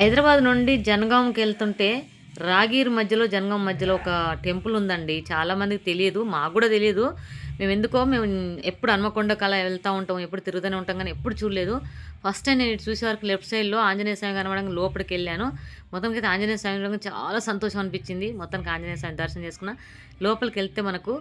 హైదరాబాద్ నుండి జనగాంకి వెళ్తుంటే రాగీర్ మధ్యలో జనగాం మధ్యలో ఒక టెంపుల్ ఉందండి. చాలామందికి తెలియదు మాకు కూడా తెలియదు. మేము ఎందుకో మేము ఎప్పుడు హన్మకొండకు అలా వెళ్తూ ఉంటాం ఎప్పుడు తిరుగుతూనే ఉంటాం కానీ ఎప్పుడు చూడలేదు. ఫస్ట్ టైం నేను చూసే వరకు లెఫ్ట్ సైడ్లో ఆంజనేయ స్వామి కనబడంగా లోపలికి వెళ్ళాను. మొత్తానికి అయితే ఆంజనేయ స్వామి చాలా సంతోషం అనిపించింది. మొత్తానికి ఆంజనేయ స్వామి దర్శనం చేసుకున్నా. లోపలికి వెళ్తే మనకు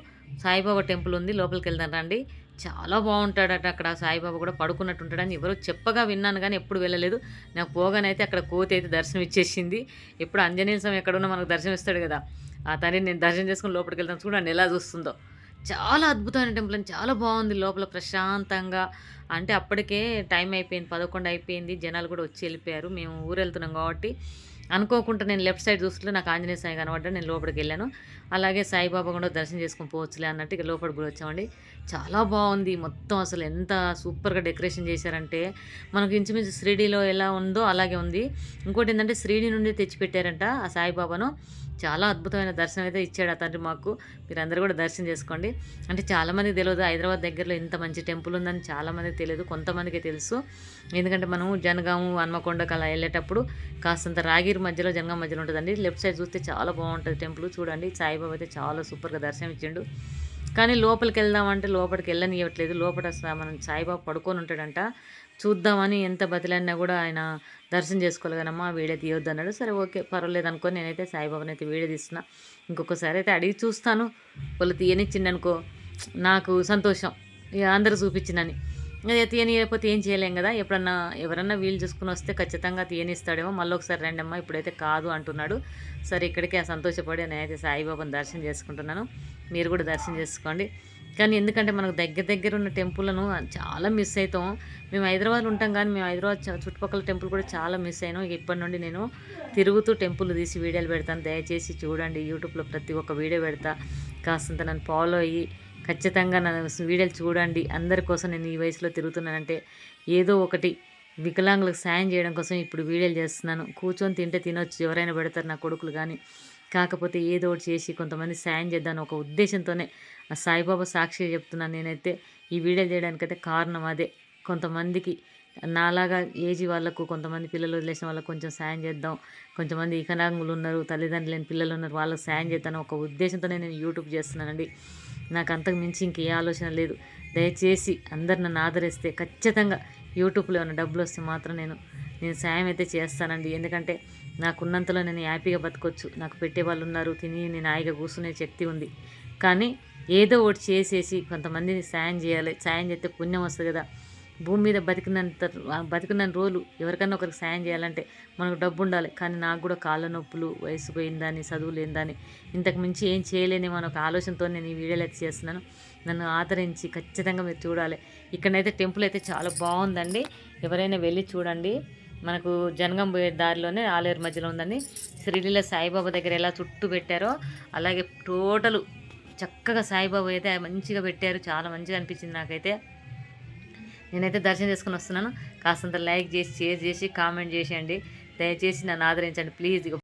సాయిబాబా టెంపుల్ ఉంది లోపలికి వెళ్దాం రండి. చాలా బాగుంటాడట అక్కడ. సాయిబాబా కూడా పడుకున్నట్టు ఉంటాడని ఎవరో చెప్పగా విన్నాను కానీ ఎప్పుడు వెళ్ళలేదు. నాకు పోగానైతే అక్కడ కోతి అయితే దర్శనం ఇచ్చేసింది. ఎప్పుడు ఆంజనేయ స్వామి ఎక్కడున్నా మనకు దర్శనం ఇస్తాడు కదా. ఆ తల్లిని నేను దర్శనం చేసుకుని లోపలికి వెళ్తాను చూడండి ఎలా చూస్తుందో. చాలా అద్భుతమైన టెంపుల్ అని చాలా బాగుంది లోపల ప్రశాంతంగా. అంటే అప్పటికే టైం అయిపోయింది పదకొండు అయిపోయింది. జనాలు కూడా వచ్చి వెళ్ళిపోయారు. మేము ఊరు వెళ్తున్నాం కాబట్టి అనుకోకుండా నేను లెఫ్ట్ సైడ్ చూస్తుంటే నాకు ఆంజనేయ స్వామి కనబడ్డా నేను లోపలికి వెళ్ళాను. అలాగే సాయిబాబా కూడా దర్శనం చేసుకుని పోవచ్చులే అన్నట్టు ఇక లోపలికి కూడా వచ్చామండి. చాలా బాగుంది మొత్తం అసలు ఎంత సూపర్గా డెకరేషన్ చేశారంటే. మనకు ఇంచుమించు శ్రీడీలో ఎలా ఉందో అలాగే ఉంది. ఇంకోటి ఏంటంటే శ్రీడీ నుండి తెచ్చిపెట్టారంట ఆ సాయిబాబాను. చాలా అద్భుతమైన దర్శనం అయితే ఇచ్చాడు ఆ తండ్రి మాకు. మీరందరూ కూడా దర్శనం చేసుకోండి. అంటే చాలామందికి తెలియదు హైదరాబాద్ దగ్గరలో ఇంత మంచి టెంపుల్ ఉందని చాలామందికి తెలియదు కొంతమందికి తెలుసు. ఎందుకంటే మనం జనగాము హన్మకొండకు అలా వెళ్ళేటప్పుడు కాస్తంత రాగిరి మధ్యలో జనగాం మధ్యలో ఉంటుందండి. లెఫ్ట్ సైడ్ చూస్తే చాలా బాగుంటుంది టెంపుల్. చూడండి సాయిబాబా అయితే చాలా సూపర్గా దర్శనం ఇచ్చిండు కానీ లోపలికి వెళ్దామంటే లోపలికి వెళ్ళనివ్వట్లేదు లోపల మనం సాయిబాబా పడుకొని ఉంటాడంట. చూద్దామని ఎంత బతిలన్నా కూడా ఆయన దర్శనం చేసుకోలేదనమ్మా వీడియో తీయొద్దు అన్నాడు సరే ఓకే పర్వాలేదు అనుకో నేనైతే సాయిబాబాని అయితే వీడియో తీస్తున్నా. ఇంకొకసారి అయితే అడిగి చూస్తాను. వాళ్ళు తీయనిచ్చిండనుకో నాకు సంతోషం. ఇక అందరూ చూపించినని అదే తీయనియకపోతే ఏం చేయలేం కదా. ఎప్పుడన్నా ఎవరన్నా వీలు చూసుకుని వస్తే ఖచ్చితంగా తీయనిస్తాడేమో. మళ్ళీ ఒకసారి రండమ్మా ఇప్పుడైతే కాదు అంటున్నాడు. సరే ఇక్కడికి ఆ సంతోషపడి నేనైతే సాయిబాబాను దర్శనం చేసుకుంటున్నాను. మీరు కూడా దర్శనం చేసుకోండి. కానీ ఎందుకంటే మనకు దగ్గర దగ్గర ఉన్న టెంపుల్లను చాలా మిస్ అవుతాం మేము హైదరాబాద్లో ఉంటాం కానీ మేము హైదరాబాద్ చుట్టుపక్కల టెంపుల్ కూడా చాలా మిస్ అయినాం. ఇప్పటి నుండి నేను తిరుగుతూ టెంపుల్ తీసి వీడియోలు పెడతాను. దయచేసి చూడండి. యూట్యూబ్లో ప్రతి ఒక్క వీడియో పెడతా. కాస్తంత నన్ను ఫాలో అయ్యి ఖచ్చితంగా నా వీడియోలు చూడండి. అందరి కోసం నేను ఈ వయసులో తిరుగుతున్నానంటే ఏదో ఒకటి వికలాంగులకు సాయం చేయడం కోసం ఇప్పుడు వీడియోలు చేస్తున్నాను. కూర్చొని తింటే తినొచ్చు. ఎవరైనా పెడతారు నా కొడుకులు కానీ. కాకపోతే ఏదో ఒకటి చేసి కొంతమంది సాయం చేద్దాను ఒక ఉద్దేశంతోనే ఆ సాయిబాబా సాక్షి చెప్తున్నాను నేనైతే. ఈ వీడియో చేయడానికైతే కారణం అదే. కొంతమందికి నాలాగా ఏజీ వాళ్ళకు కొంతమంది పిల్లలు వదిలేసిన వాళ్ళకు కొంచెం సాయం చేద్దాం. కొంతమంది వికలాంగులు ఉన్నారు తల్లిదండ్రులు లేని పిల్లలు ఉన్నారు వాళ్ళకి సాయం చేద్దాం ఒక ఉద్దేశంతోనే నేను యూట్యూబ్ చేస్తున్నానండి. నాకు అంతకు మించి ఇంకే ఆలోచన లేదు. దయచేసి అందరు నన్ను ఆదరిస్తే ఖచ్చితంగా యూట్యూబ్లో ఏమైనా డబ్బులు వస్తే మాత్రం నేను నేను సాయం అయితే చేస్తానండి. ఎందుకంటే నాకున్నంతలో నేను హ్యాపీగా బతకొచ్చు. నాకు పెట్టే వాళ్ళు ఉన్నారు తిని నేను హాయిగా కూర్చునే శక్తి ఉంది. కానీ ఏదో ఒకటి చేసేసి కొంతమందిని సాయం చేయాలి. సాయం చేస్తే పుణ్యం వస్తుంది కదా. భూమి మీద బతికినంత బతికినన్ని రోజులు ఎవరికైనా ఒకరికి సాయం చేయాలంటే మనకు డబ్బు ఉండాలి. కానీ నాకు కూడా కాళ్ళ నొప్పులు వయసు పోయిందని చదువు లేదని ఇంతకు మించి ఏం చేయలేని మన ఒక ఆలోచనతో నేను ఈ వీడియోలు అయితే చేస్తున్నాను. నన్ను ఆదరించి ఖచ్చితంగా మీరు చూడాలి. ఇక్కడైతే టెంపుల్ అయితే చాలా బాగుందండి. ఎవరైనా వెళ్ళి చూడండి. మనకు జనగం పోయే దారిలోనే ఆలేరు మధ్యలో ఉందండి. శ్రీలీల సాయిబాబా దగ్గర ఎలా చుట్టూ పెట్టారో అలాగే టోటల్ చక్కగా సాయిబాబా అయితే మంచిగా పెట్టారు. చాలా మంచిగా అనిపించింది నాకైతే. నేనైతే దర్శనం చేసుకుని వస్తున్నాను. కాస్తంత లైక్ చేసి షేర్ చేసి కామెంట్ చేసేయండి. దయచేసి నన్ను ఆదరించండి. ప్లీజ్.